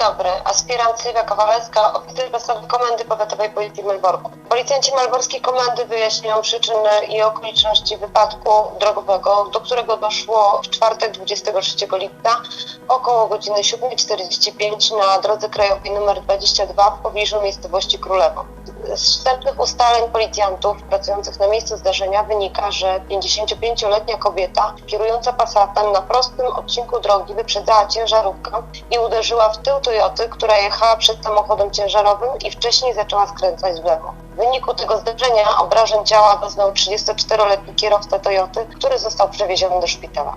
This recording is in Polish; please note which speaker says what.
Speaker 1: dobry. Aspirant Sylwia Kowalewska, oficer basowy Komendy Powiatowej Policji Malborku. Policjanci malborskiej komendy wyjaśniają przyczyny i okoliczności wypadku drogowego, do którego doszło w czwartek 23 lipca około godziny 7.45 na drodze krajowej nr 22 w pobliżu miejscowości Królewo. Z wstępnych ustaleń policjantów pracujących na miejscu zdarzenia wynika, że 55-letnia kobieta kierująca Passatem na prostym odcinku drogi wyprzedzała ciężarówkę i uderzyła w tył Toyoty, która jechała przed samochodem ciężarowym i wcześniej zaczęła skręcać w lewo. W wyniku tego zdarzenia obrażeń ciała doznał 34-letni kierowca Toyoty, który został przewieziony do szpitala.